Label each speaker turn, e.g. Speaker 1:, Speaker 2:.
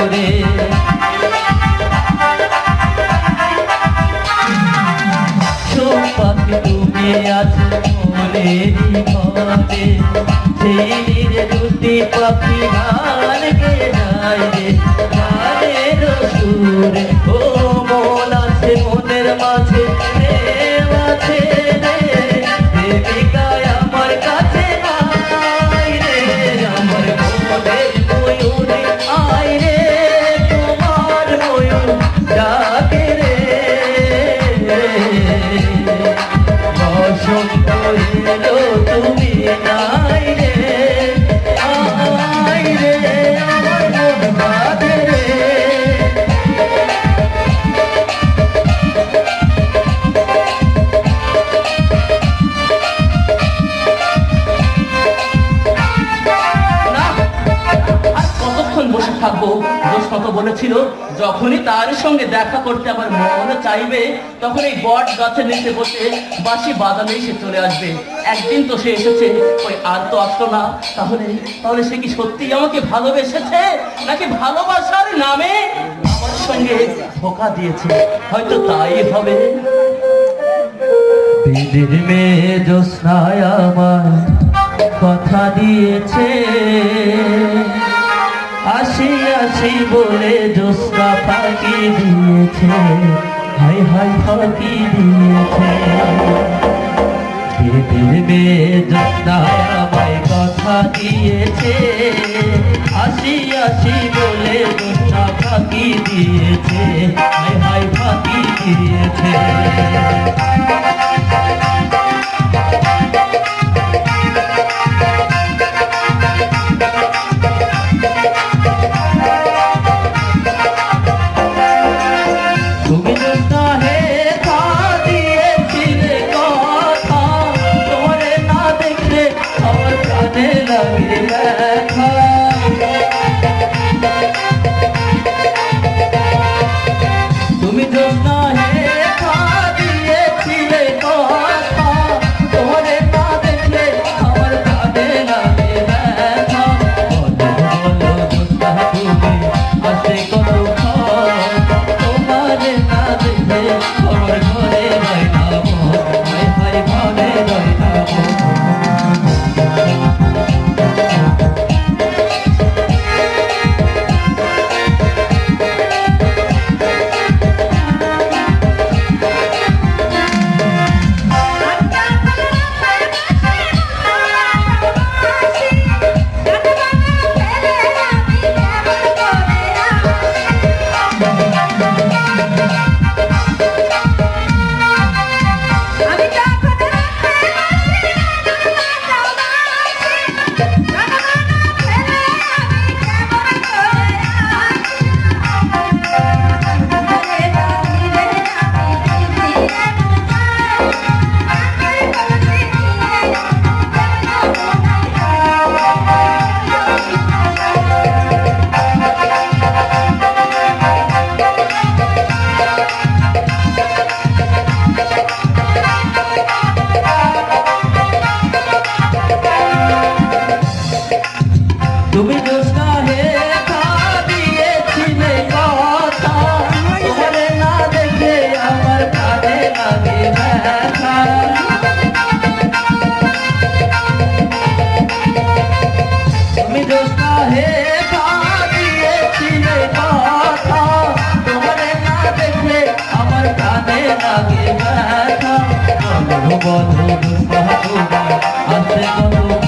Speaker 1: করে পাখি উড়ে দুটি পাখি গান গে যায় রে? গানের ও থাকব। দোষমত বলেছিল, যখনই তার সঙ্গে দেখা করতে আমার মন চাইবে, তখন এই বট গাছের নিচে বসে বাসি বাদামে সে চলে আসবে। একদিন তো সে এসেছে ওই আর তো আসলো না। তাহলে তাহলে সে কি সত্যি আমাকে ভালোবেসেছে, নাকি ভালোবাসার নামে আমার সঙ্গে ধোকা দিয়েছে? হয়তো তাই হবে দিদির মেয়ে আমার কথা দিয়েছে। আসি আসি বলে জ্যোৎস্না ফাঁকি দিয়েছে। হাই হাই, ফাঁকি দিয়েছে। দিদির মেয়ে জ্যোৎস্নায় আমায় কথা দিয়েছে। আসি আসি বলে জ্যোৎস্না ফাঁকি দিয়েছে। হাই হাই, ফাঁকি দিয়েছে। লাগে ব্যথা বলো বলো দোষটা তোমার কত